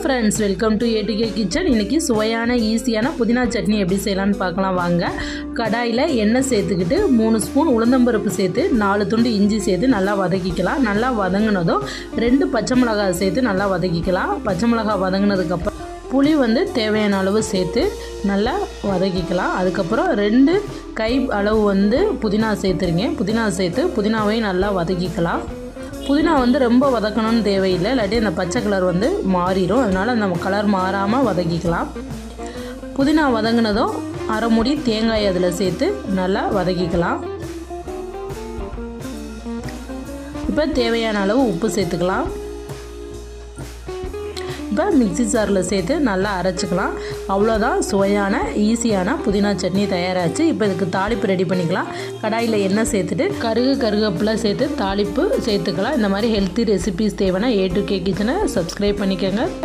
Friends welcome to ADK kitchen இன்றைக்கி சுவையான ஈஸியான புதினா சட்னி எப்படி செய்யலான்னு பார்க்கலாம் வாங்க. கடாயில் எண்ணெய் சேர்த்துக்கிட்டு மூணு ஸ்பூன் உளுந்தம்பருப்பு சேர்த்து நாலு துண்டு இஞ்சி சேர்த்து நல்லா வதக்கிக்கலாம். நல்லா வதங்கினதும் ரெண்டு பச்சை மிளகாய் சேர்த்து நல்லா வதக்கிக்கலாம். பச்சை மிளகாய் வதங்கினதுக்கப்புறம் புளி வந்து தேவையான அளவு சேர்த்து நல்லா வதக்கிக்கலாம். அதுக்கப்புறம் ரெண்டு கை அளவு வந்து புதினா சேர்த்துருங்க. புதினா சேர்த்து புதினாவையும் நல்லா வதக்கிக்கலாம். புதினா வந்து ரொம்ப வதக்கணும்னு தேவையில்லை இல்லாட்டி அந்த பச்சை கலர் வந்து மாறிடும். அதனால் நம்ம கலர் மாறாமல் வதக்கிக்கலாம். புதினா வதங்கினதும் அரை முடி தேங்காய் அதில் சேர்த்து நல்லா வதக்கிக்கலாம். இப்போ தேவையான அளவு உப்பு சேர்த்துக்கலாம். இப்போ மிக்சி ஜாரில் சேர்த்து நல்லா அரைச்சிக்கலாம். அவ்வளோதான் சுவையான ஈஸியான புதினா சட்னி தயாராச்சு. இப்போ இதுக்கு தாளிப்பு ரெடி பண்ணிக்கலாம். கடாயில் எண்ணெய் சேர்த்துட்டு கருகு கருகப்பில் சேர்த்து தாளிப்பு சேர்த்துக்கலாம். இந்த மாதிரி ஹெல்த்தி ரெசிபிஸ் தேவைன்னா ஏ டு கே கிச்சனை சப்ஸ்கிரைப் பண்ணிக்கோங்க.